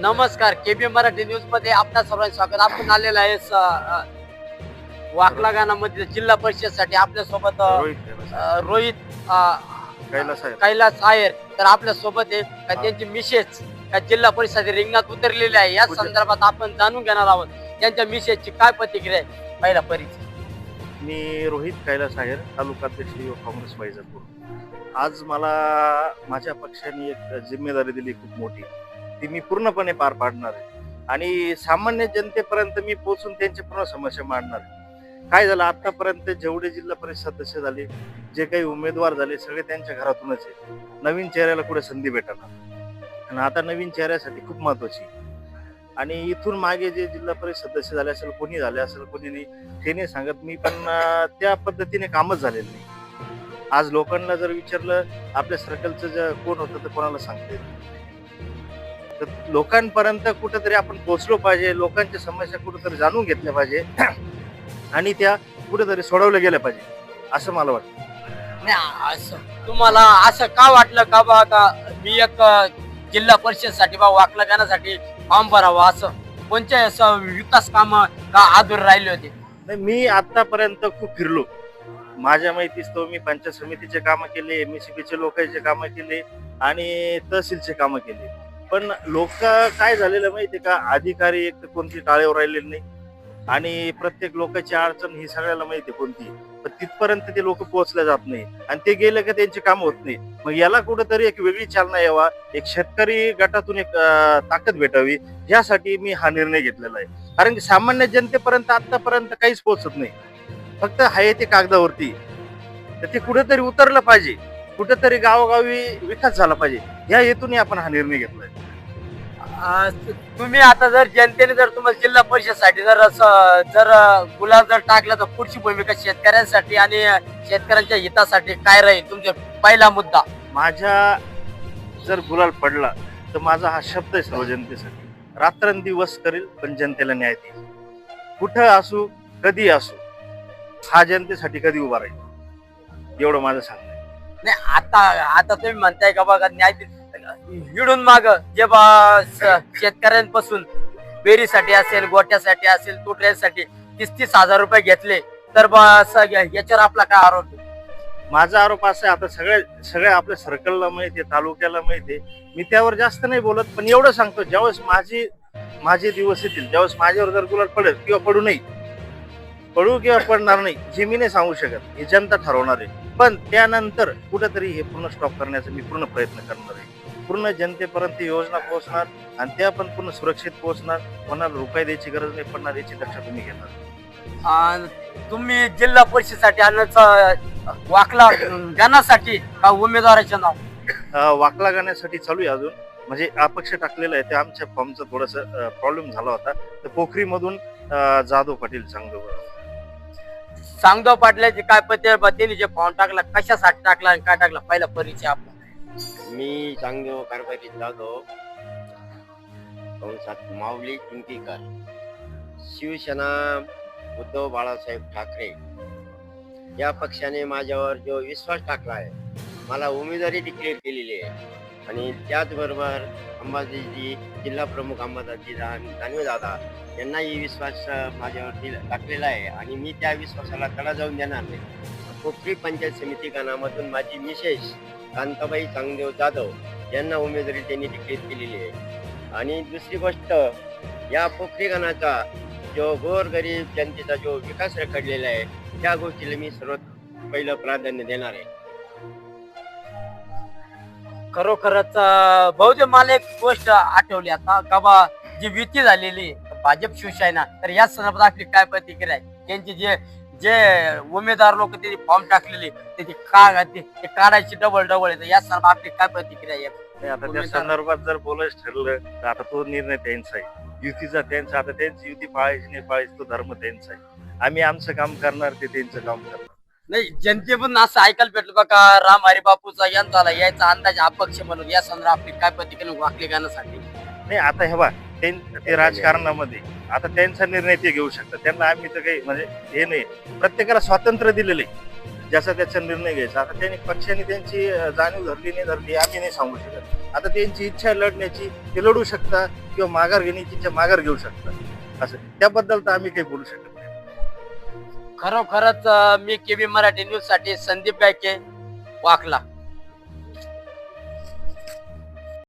नमस्कार केबी मराठी न्यूजमध्ये आपल्या सर्वांचं स्वागत. आपण आलेलं आहे वाकला गाणामध्ये जिल्हा परिषदसाठी आपल्यासोबत रोहित कैलास. आयर तर आपल्यासोबत आहे त्यांची मिसेस जिल्हा परिषद रिंगणात उतरलेली आहे. या संदर्भात आपण जाणून घेणार आहोत त्यांच्या मिसेसची काय प्रतिक्रिया आहे? पहिला परिचय. मी रोहित कैलास आहेर तालुका अध्यक्ष युवक काँग्रेस वैजापूर आज मला माझ्या पक्षाने एक जिम्मेदारी दिली खूप मोठी. ती मी पूर्णपणे पार पाडणार आहे. आणि सामान्य जनतेपर्यंत मी पोहोचून त्यांची पूर्ण समस्या मांडणार आहे. काय झालं? आतापर्यंत जेवढे जिल्हा परिषद सदस्य झाले जे काही उमेदवार झाले सगळे त्यांच्या घरातूनच आहे. नवीन चेहऱ्याला कुठे संधी भेटणार? आणि आता नवीन चेहऱ्यासाठी खूप महत्वाची आहे. आणि इथून मागे जे जिल्हा परिषद सदस्य झाले असेल कोणी झाले असेल कोणी नाही ते नाही सांगत मी पण त्या पद्धतीने कामच झालेलं नाही. आज लोकांना जर विचारलं आपल्या सर्कलचं जे कोण होतं तर कोणाला सांगते तर लोकांपर्यंत कुठेतरी आपण पोहोचलो पाहिजे लोकांच्या समस्या कुठेतरी जाणून घेतल्या पाहिजे आणि त्या कुठेतरी सोडवल्या गेल्या पाहिजे असं मला वाटतं. नाही असं तुम्हाला असं का वाटलं का बा का मी एक जिल्हा परिषदसाठी बा वाकला गाण्यासाठी फॉर्म भरावा असं? कोणत्या असं विकास काम का अधूर राहिले होते? नाही मी आतापर्यंत खूप फिरलो. माझ्या माहितीच तो मी पंचायत समितीचे कामं केले एम चे लोकांचे कामं केले आणि तहसीलचे कामं केले. पण लोक काय झालेलं माहितीये का? अधिकारी एक तर कोणती टाळेवर राहिलेले नाही. आणि प्रत्येक लोकांची अडचण ही सगळ्याला माहिती आहे कोणती. पण तिथपर्यंत ते लोक पोहोचले जात नाही. आणि ते गेले का त्यांचे काम होत नाही. मग याला कुठेतरी एक वेगळी चालना यावा. एक शेतकरी गटातून एक ताकद भेटावी. यासाठी मी हा निर्णय घेतलेला आहे. कारण की सामान्य जनतेपर्यंत आतापर्यंत काहीच पोहोचत नाही. फक्त हाय ते कागदावरती. तर ते कुठेतरी उतरलं पाहिजे. कुठेतरी गावोगावी विकास झाला पाहिजे. या हेतूने आपण हा निर्णय घेतलाय. तुम्ही आता जर जनतेने जर तुम्हाला जिल्हा परिषदसाठी जर असं जर गुलाब जर टाकला तर पुढची भूमिका शेतकऱ्यांसाठी आणि शेतकऱ्यांच्या हितासाठी काय राहील? तुमचा पहिला मुद्दा. माझ्या जर गुलाल पडला तर माझा हा शब्द आहे सर्व जनतेसाठी. रात्रंदिवस करेल पण जनतेला न्याय देईल. कुठं असू कधी असू हा जनतेसाठी कधी उभा राहील? एवढं माझं सांगणं आहे. नाही आता आता तुम्ही म्हणताय का बघा न्याय दे- हिडून माग. जे बा शेतकऱ्यांपासून बेरीसाठी असेल गोट्यासाठी असेल तुटऱ्यासाठी तीस तीस हजार रुपये घेतले तर बा याच्यावर आपला काय आरोप माझा आरोप असा आहे आता सगळ्या सगळ्या आपल्या सर्कलला माहिती आहे तालुक्याला माहिती आहे. मी त्यावर जास्त नाही बोलत पण एवढं सांगतो ज्यावेळेस माझी माझे दिवस येतील ज्यावेळेस माझ्यावर जर गुलाल पडेल किंवा पडू नाही पडू किंवा पडणार नाही हे मी नाही सांगू शकत. ही जनता ठरवणार आहे. पण त्यानंतर कुठेतरी हे पूर्ण स्टॉप करण्याचा मी पूर्ण प्रयत्न करणार आहे. पूर्ण जनतेपर्यंत योजना पोहोचणार आणि त्या पण पूर्ण सुरक्षित पोहोचणार. कोणाला रुपये द्यायची गरज नाही पडणार याची दक्षता तुम्ही घेणार. तुम्ही जिल्हा परिषदसाठी आणण्याचं वाकला गाण्यासाठी का उमेदवाराचं नाव? वाकला गाण्यासाठी चालू आहे अजून. म्हणजे अपक्ष टाकलेलं आहे. ते आमच्या फॉर्मचा थोडस प्रॉब्लेम झाला होता. तर पोखरी मधून जाधव पाटील सांगतो सांगतो पाटल्याचे काय पत्र त्यांनी जे फॉर्म टाकला कशासाठी टाकला आणि काय टाकला पहिला परिचय आपला मी सांगतो कारभारी जाधव कंसात माऊली चिंकीकर शिवसेना उद्धव बाळासाहेब ठाकरे. या पक्षाने माझ्यावर जो विश्वास टाकला आहे मला उमेदवारी डिक्लेअर केलेली आहे. आणि त्याचबरोबर अंबाजीजी जिल्हा प्रमुख अंबादाजी दानवे दादा यांनाही विश्वास माझ्यावरती टाकलेला आहे. आणि मी त्या विश्वासाला तडा जाऊन देणार नाही. कोपरी पंचायत समिती गानामधून माझी मिसेस कांताबाई चांगदेव जाधव यांना उमेदवारी त्यांनी डिक्लेअर केलेली आहे. आणि दुसरी गोष्ट या पोखरी गणाचा जो गोरगरीब जनतेचा जो विकास रखडलेला आहे त्या गोष्टीला मी सर्वात पहिलं प्राधान्य देणार आहे. खरोखरच अं, बहुतेक मला एक गोष्ट आठवली आता. का बा जी युती झालेली भाजप शिवसेना तर या संदर्भात आपली काय प्रतिक्रिया आहे? त्यांचे जे जे उमेदवार लोक त्यांनी फॉर्म टाकलेले त्याची का ते ते काढायची डबल डबल आहे. तर या संदर्भात आपली काय प्रतिक्रिया आहे? नाही, आता त्या उमेदवार- संदर्भात जर बोलायचं ठरलं तर आता तो निर्णय त्यांचा आहे. युतीचा त्यांचा आता त्यांची युती पाळायची नाही पाळायची तो धर्म त्यांचा आहे. आम्ही आमचं काम करणार ते त्यांचं काम करणार. नाही जनते पण असं ऐकायला भेटलं बघा राम हरिबापूचा यांचा आला यायचा अंदाज अपक्ष म्हणून. या संदर्भात आपली काय प्रतिक्रिया वाकली गाण्यासाठी नाही आता हे बा त्यां- ते राजकारणामध्ये आता त्यांचा निर्णय ते घेऊ शकतात. त्यांना आम्ही तर काही म्हणजे हे नाही. प्रत्येकाला स्वातंत्र्य दिलेलं आहे. ज्याचा त्याचा निर्णय घ्यायचा आता त्यांनी पक्षाने त्यांची जाणीव धरली नाही धरली आम्ही नाही सांगू शकत. आता त्यांची इच्छा लढण्याची ते लढू शकता किंवा माघार घेण्याची इच्छा माघार घेऊ शकता असं. त्याबद्दल तर आम्ही काही बोलू शकत खरोखरच मी केबी मराठी न्यूजसाठी संदीप गायके वाकला.